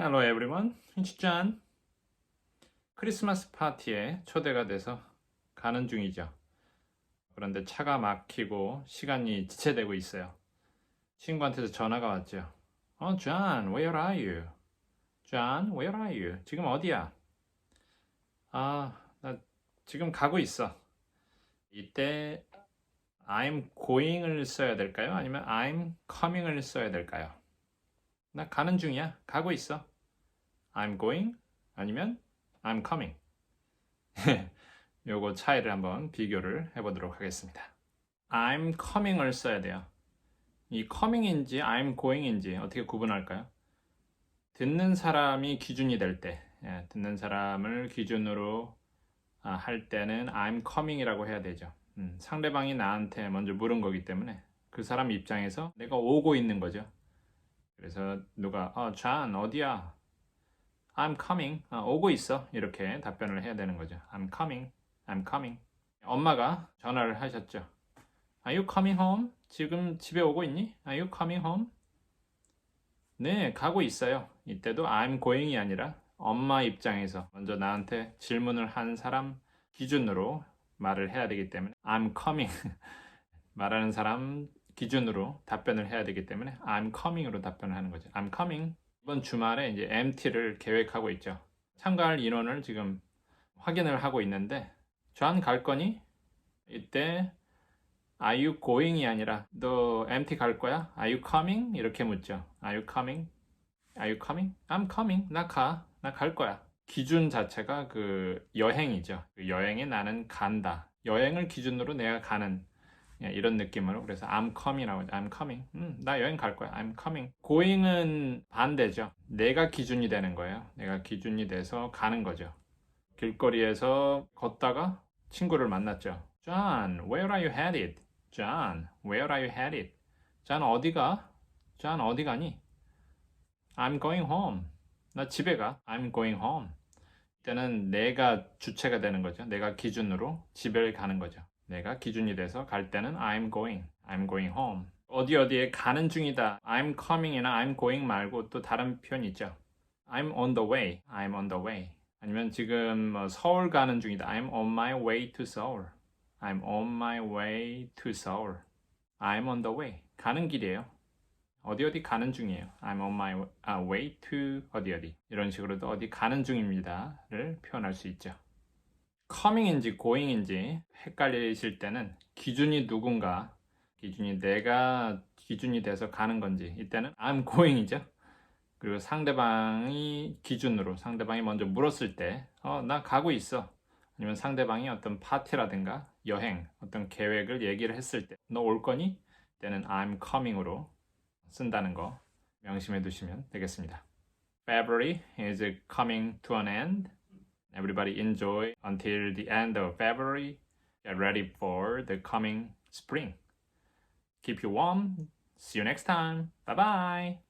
Hello everyone, John. 크리스마스 파티에 초대가 돼서 가는 중이죠. 그런데 차가 막히고 시간이 지체되고 있어요. 친구한테서 전화가 왔죠. 어, John, where are you? John, where are you? 지금 어디야? 아, 나 지금 가고 있어. 이때 I'm going을 써야 될까요? 아니면 I'm coming을 써야 될까요? 나 가는 중이야. 가고 있어. I'm going 아니면 I'm coming. 요거 차이를 한번 비교를 해보도록 하겠습니다. I'm coming을 써야 돼요. 이 coming인지 I'm going인지 어떻게 구분할까요? 듣는 사람이 기준이 될 때, 예, 듣는 사람을 기준으로 아, 할 때는 I'm coming이라고 해야 되죠. 음, 상대방이 나한테 먼저 물은 거기 때문에 그 사람 입장에서 내가 오고 있는 거죠. 그래서 누가 어, 존 어디야? I'm coming. 어, 오고 있어. 이렇게 답변을 해야 되는 거죠. I'm coming. I'm coming. 엄마가 전화를 하셨죠. Are you coming home? 지금 집에 오고 있니? Are you coming home? 네, 가고 있어요. 이때도 I'm going이 아니라 엄마 입장에서 먼저 나한테 질문을 한 사람 기준으로 말을 해야 되기 때문에 I'm coming. 말하는 사람 기준으로 답변을 해야 되기 때문에 I'm coming으로 답변을 하는 거죠. I'm coming. 이번 주말에 이제 MT를 계획하고 있죠. 참가할 인원을 지금 확인을 하고 있는데 존 갈 거니? 이때 Are you going이 아니라 너 MT 갈 거야? Are you coming? 이렇게 묻죠. Are you coming? Are you coming? I'm coming. 나 가. 나 갈 거야. 기준 자체가 그 여행이죠. 그 여행에 나는 간다. 여행을 기준으로 내가 가는 예, 이런 느낌으로 그래서 I'm coming이라고 하죠. I'm coming. 음, 나 여행 갈 거야. I'm coming. going은 반대죠. 내가 기준이 되는 거예요. 내가 기준이 돼서 가는 거죠. 길거리에서 걷다가 친구를 만났죠. John, where are you headed? John, where are you headed? John 어디가? John 어디 가니? I'm going home. 나 집에 가. I'm going home. 이때는 내가 주체가 되는 거죠. 내가 기준으로 집에 가는 거죠. 내가 기준이 돼서 갈 때는 I'm going, I'm going home. 어디 어디에 가는 중이다. I'm coming이나 I'm going 말고 또 다른 표현 있죠. I'm on the way, I'm on the way. 아니면 지금 뭐 서울 가는 중이다. I'm on my way to Seoul. I'm on my way to Seoul. I'm on the way. 가는 길이에요. 어디 어디 가는 중이에요. I'm on my way to 어디 어디. 이런 식으로도 어디 가는 중입니다를 표현할 수 있죠. Coming인지 going인지 헷갈리실 때는 기준이 누군가, 기준이 내가 기준이 돼서 가는 건지 이때는 I'm going이죠. 그리고 상대방이 기준으로 상대방이 먼저 물었을 때, 어, 나 가고 있어. 아니면 상대방이 어떤 파티라든가 여행, 어떤 계획을 얘기를 했을 때, 너 올 거니? 때는 I'm coming으로 쓴다는 거 명심해 두시면 되겠습니다. February is coming to an end. Everybody enjoy until the end of February. Get ready for the coming spring. Keep you warm. See you next time. Bye bye.